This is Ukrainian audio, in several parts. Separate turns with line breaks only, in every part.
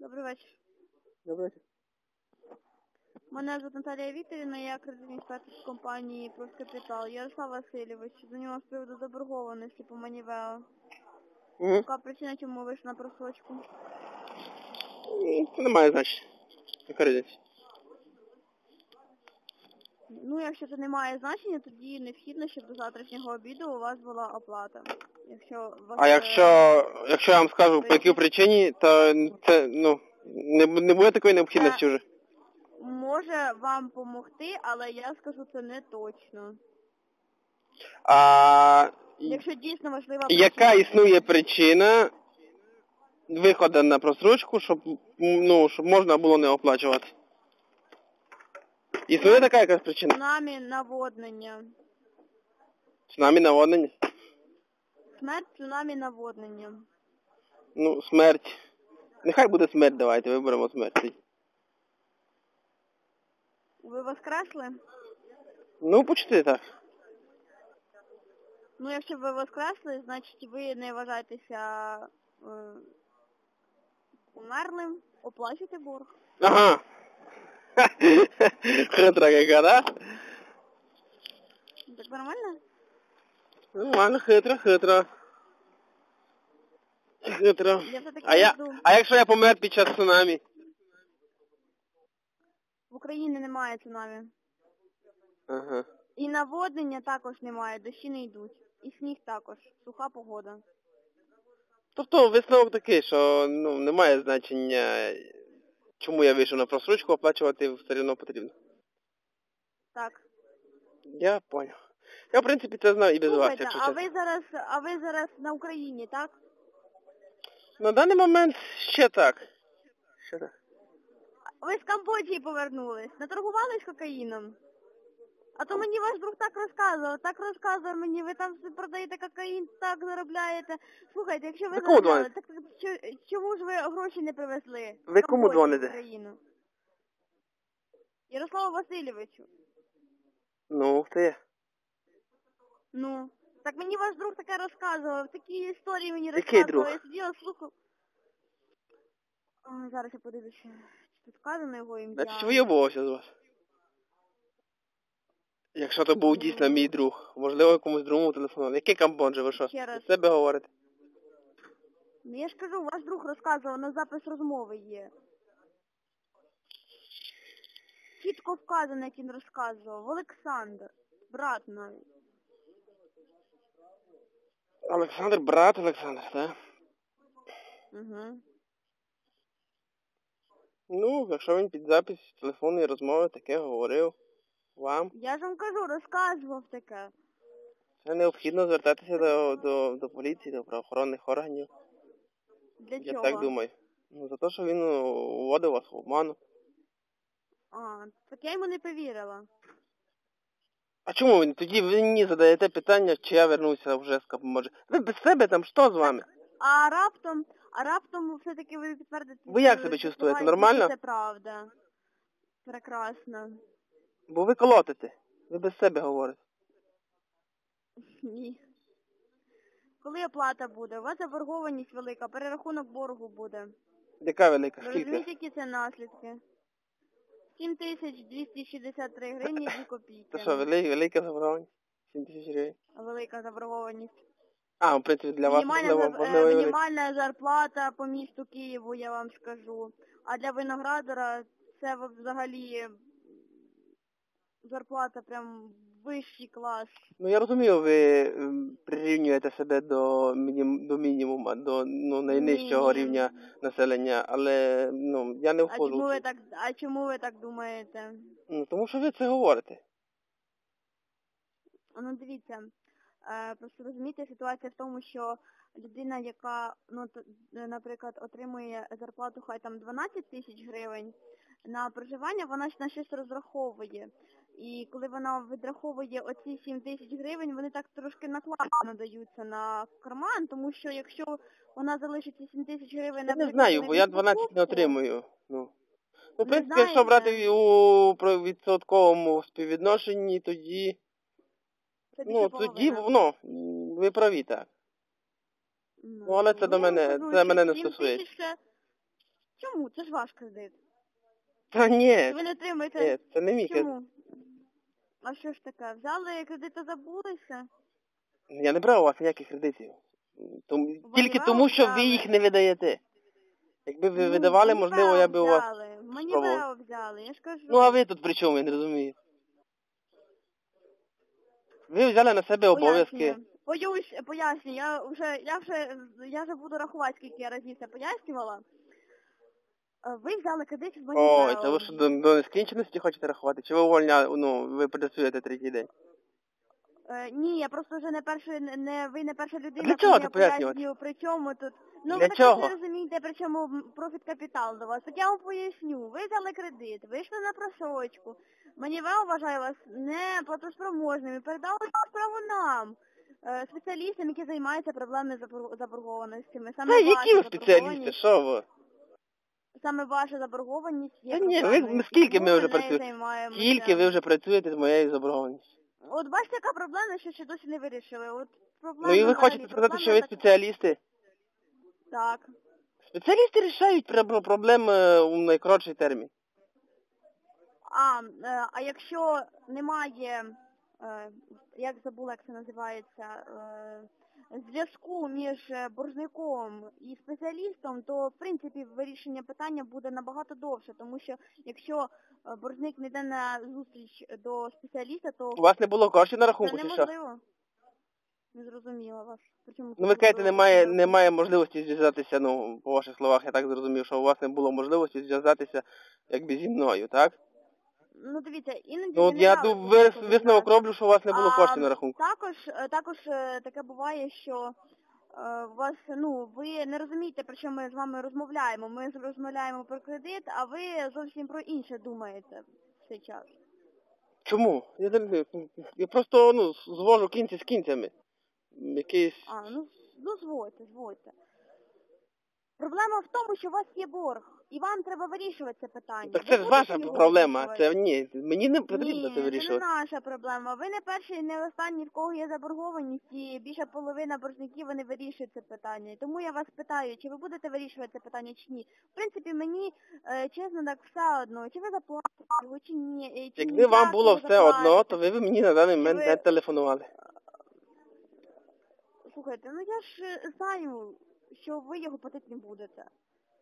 Добрий вечір.
Добрий вечір.
Мене звуть Наталія Вікторівна, я кредитний з компанії «Проскапітал». Ярослав Васильович, за нього з приводу заборгованості по Манівео.
Угу.
Яка причина, чому ви вийшли на просрочку?
Це не має значення. Яка різниця?
Ну, якщо це не має значення, тоді необхідно, щоб до завтрашнього обіду у вас була оплата. Якщо вас,
А
е,
якщо, якщо я вам скажу по якій причині, то це, ну, не, не буде такої необхідності вже.
може вам допомогти, але я скажу це не точно.
А
Якщо дійсно важлива
яка існує причина виходу на просрочку, щоб, ну, щоб можна було не оплачувати? Існує така якась причина?
Цунамі наводнення.
Цунамі наводнення?
Смерть, цунамі наводнення.
Ну, смерть. Нехай буде смерть, давайте, виберемо смерть.
Ви воскресли?
Ну, почти так.
Ну, якщо ви воскресли, значить ви не вважаєтеся е, умерлим, оплачуйте борг.
Ага. Хитра яка, да?
Так нормально?
Нормально, хитра, хитра. Хитра. А я, а якщо я помер під час цунамі?
В Україні немає цунамі.
Ага.
І наводнення також немає, дощі не йдуть. І сніг також, суха погода.
Тобто висновок такий, що ну, немає значення, чому я вийшов на просрочку, оплачувати все одно потрібно.
Так.
Я поняв. Я, в принципі, це знав і без вас,
Слухайте,
якщо
а
чесно.
ви зараз, а ви зараз на Україні, так?
На даний момент ще так. Ще так.
Ви з Камбоджії повернулись, наторгувались кокаїном? А то мені ваш друг так розказував, так розказував мені, ви там продаєте кокаїн, так заробляєте. Слухайте, якщо ви
Ви
заробляли, так чому ж ви гроші не привезли?
Ви кому дзвоните?
Ярославу Васильовичу.
Ну, хто є?
Ну, так мені ваш друг таке розказував, такі історії мені
Який
розказував,
друг?
я сиділа, слухав. А, зараз я подивлюся, чи тут вказано його ім'я.
Значить, вийобувався з вас. Якщо то був дійсно мій друг. Можливо, комусь другому телефонував. Який Камбоджа, ви що?
Ще раз.
З себе говорите?
Ну я ж кажу, ваш друг розказував, на запис розмови є. Чітко вказано, як він розказував. Олександр. Брат навіть.
Олександр, брат Олександр, так?
Угу.
Ну, якщо він під запис телефонної розмови таке говорив вам,
Я ж вам кажу, розказував таке.
це необхідно звертатися до, до, до поліції, до правоохоронних органів.
Для
Я
чого?
так думаю. Ну, за те, що він вводив вас в обману.
А, так я йому не повірила.
А чому ви тоді ви мені задаєте питання, чи я вернувся вже з Камбоджі? Ви без себе там що з вами?
А раптом, а раптом все-таки ви підтвердите...
Ви як себе чувствуєте? Нормально?
Це правда. Прекрасно.
Бо ви колотите. Ви без себе говорите.
Ні. Коли оплата буде? У вас заборгованість велика, перерахунок боргу буде.
Яка велика?
Ви розумієте, які це наслідки? 7263 гривні 2 копійки.
Це що, велика, велика заборгованість? 7 тисяч гривень?
Велика заборгованість.
А, в принципі, для вас
мінімальна,
можливо,
зар-
можливо,
е,
і велика.
мінімальна зарплата по місту Києву, я вам скажу. А для виноградара це взагалі зарплата прям вищий клас.
Ну я розумію, ви ем, прирівнюєте себе до мінім, до мінімуму, до ну, найнижчого
Ні.
рівня населення, але ну я не
А чому ви так а чому ви так думаєте?
Ну, тому що ви це говорите.
Ну дивіться, е, просто розумієте, ситуація в тому, що людина, яка, ну, наприклад, отримує зарплату хай там 12 тисяч гривень на проживання, вона ж на щось розраховує. І коли вона відраховує оці 7 тисяч гривень, вони так трошки накладно даються на карман, тому що якщо вона залишить ці 7 тисяч гривень,
Я не знаю, бо я 12 не отримую. Ну, ну в принципі, якщо брати у відсотковому співвідношенні, тоді,
це
ну, тоді, ну, ви праві, так.
Ну,
Ну, але це до мене-
кажу,
це мене не стосується.
Чому? Це ж ваш кредит.
Та ні,
Ви не отримуєте.
ні, це не мій кредит.
Чому? А що ж таке? Взяли кредит та забулися?
Я не брав у вас ніяких кредитів. Тому, тільки
брали,
тому, що ви їх не видаєте. Якби ви
Ну,
видавали,
мені
можливо, я би у вас...
взяли. Мені
спробував.
ВЕО взяли, я ж кажу.
Ну а ви тут при чому, я не розумію. Ви взяли на себе обов'язки.
Пояснюю. Боюсь, пояснюю, я вже, я вже, я вже буду рахувати, скільки я разів це пояснювала. Ви взяли кредит в Манівео.
це ви що до, до нескінченості хочете рахувати? Чи ви увольня, ну, ви працюєте третій день?
Е, ні, я просто вже не перший, не- не ви не перша людина,
для чого ти
я
пояснювати?
пояснюю, при чому тут. Ну,
Для
ви
чого?
так не розумієте, при чому профіт капітал до вас. Так я вам поясню. Ви взяли кредит, вийшли на просрочку. Манівео вважає вас не платоспроможним і передали цю справу нам. е, Спеціалістам, які займаються проблемами забор- заборгованостями. Саме
Та які ви спеціалісти, що ви?
Саме ваша заборгованість є
Та ні, ви-
проблемою.
скільки ми вже
нею
працюємо?
займаємося.
Скільки ви вже працюєте з моєю заборгованістю?
От бачите, яка проблема, що ще досі не вирішили. От проблема
Ну і ви
взагалі,
хочете сказати, що ви
проблема
спеціалісти?
Так.
Спеціалісти рішають про- проблеми у найкоротший термін.
А, е, а якщо немає, е, як забула, як це називається, е, зв'язку між е, боржником і спеціалістом, то в принципі вирішення питання буде набагато довше, тому що якщо е, боржник не йде на зустріч до спеціаліста, то
У вас не було коштів на
це
рахунку, чи що?
неможливо. Не зрозуміла вас. Причому
Ну ви кажете, немає, немає можливості зв'язатися, ну, по ваших словах, я так зрозумів, що у вас не було можливості зв'язатися якби зі мною, так?
Ну дивіться, іноді
Ну от я вис- висновок роблю, що у вас не було
А,
коштів на рахунку.
Також, е, також е, таке буває, що е, у вас, ну, ви не розумієте, про що ми з вами розмовляємо. Ми з- розмовляємо про кредит, а ви зовсім про інше думаєте в цей час.
Чому? Я, не- я просто ну, звожу кінці з кінцями. Якийсь...
А, ну, ну зводьте, зводьте. Проблема в тому, що у вас є борг, і вам треба вирішувати це питання.
Так це ж ваша проблема. Це ні, мені не потрібно
Ні,
це
це не наша проблема. Ви не перший, не останній, в кого є заборгованість, і більша половина боржників вони вирішують це питання. Тому я вас питаю, чи ви будете вирішувати це питання чи ні. В принципі, мені е, чесно так все одно, чи ви заплатите його, чи ні. Чи
Якби вам було все одно, то ви б мені на даний момент
ви-
не телефонували.
Слухайте, ну я ж е, знаю, що ви його платити не будете.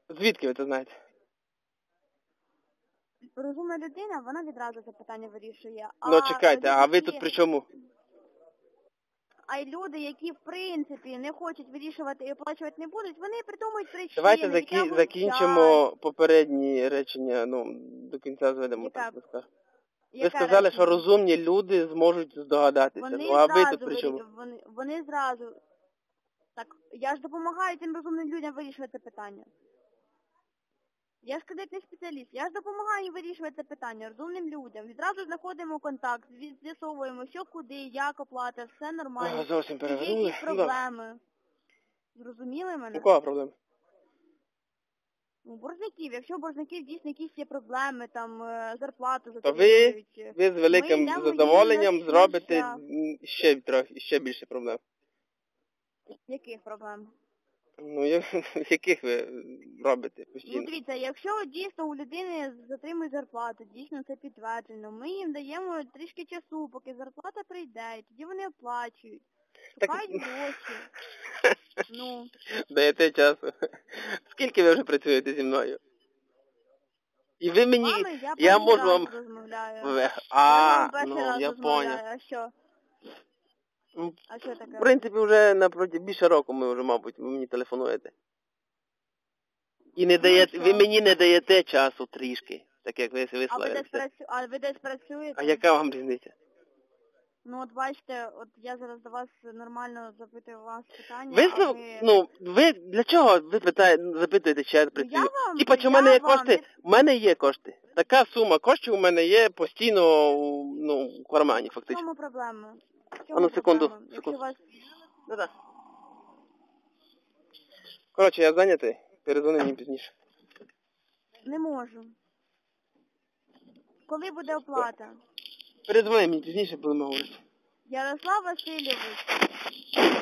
Звідки ви це знаєте?
Розумна людина, вона відразу це питання вирішує. А Ну
чекайте, а ви тут при чому?
А й люди, які в принципі не хочуть вирішувати і оплачувати не будуть, вони придумують причини.
Давайте закі...
або
закінчимо попередні речення, ну, до кінця зведемо.
Яка?
так скажу. Ви
Яка
сказали, що розумні люди зможуть здогадатися.
Вони
ну а ви
зразу
тут при чому?
вирі- Вони, вони зразу. Так, я ж допомагаю цим розумним людям вирішувати це питання. Я ж кредитний спеціаліст, я ж допомагаю вирішувати це питання розумним людям. Відразу знаходимо контакт, з'ясовуємо, що куди, як оплата, все
Ага,
нормально.
зовсім перевернули. Ну,
проблеми. Зрозуміли мене?
Якого проблема?
Ну, боржників, якщо у боржників дійсно якісь є проблеми, там е, зарплату
То ви, ви з великим задоволенням зробите ще трохи, ще більше проблем.
Яких проблем?
Ну, я- яких ви робите
Ну дивіться, якщо дійсно у людини затримують зарплату, дійсно це підтверджено, ми їм даємо трішки часу, поки зарплата прийде, і тоді вони оплачують.
Так-
гроші. Ну,
Даєте часу. Скільки ви вже працюєте зі мною? І ви мені...
вами я,
я можу вам-
розмовляю.
Ви-
я
А,
вам
ну, я
розмовляю.
поняв.
А що?
Ну,
А що таке?
В принципі, вже напроти більше року ми вже, мабуть, ви мені телефонуєте. І не
Ну,
даєте, ви мені не даєте часу трішки, так як ви
А ви десь
висловилися.
працю... а ви десь працюєте?
А яка вам різниця?
Ну от бачите, от я зараз до вас нормально запитую вас питання. А ви...
ну, ви для чого ви питаєте, запитуєте, чи я
Ну,
працюю?
вам,
Типа, чи в
я
мене є
вам
кошти? У мене є кошти. Така сума коштів у мене є постійно у- ну, в кармані,
В
фактично.
чому проблема?
А ну, секунду. Секунду.
вас...
Да-да. Коротше, я зайнятий, перезвони мені пізніше.
Не можу. Коли буде оплата?
Перезвони мені пізніше, будемо говорити.
Ярослав Васильович,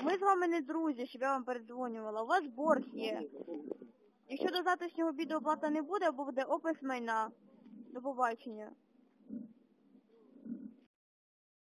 ми з вами не друзі, щоб я вам передзвонювала. У вас борг є. Якщо до завтрашнього відео оплата не буде, бо буде опис майна. До побачення.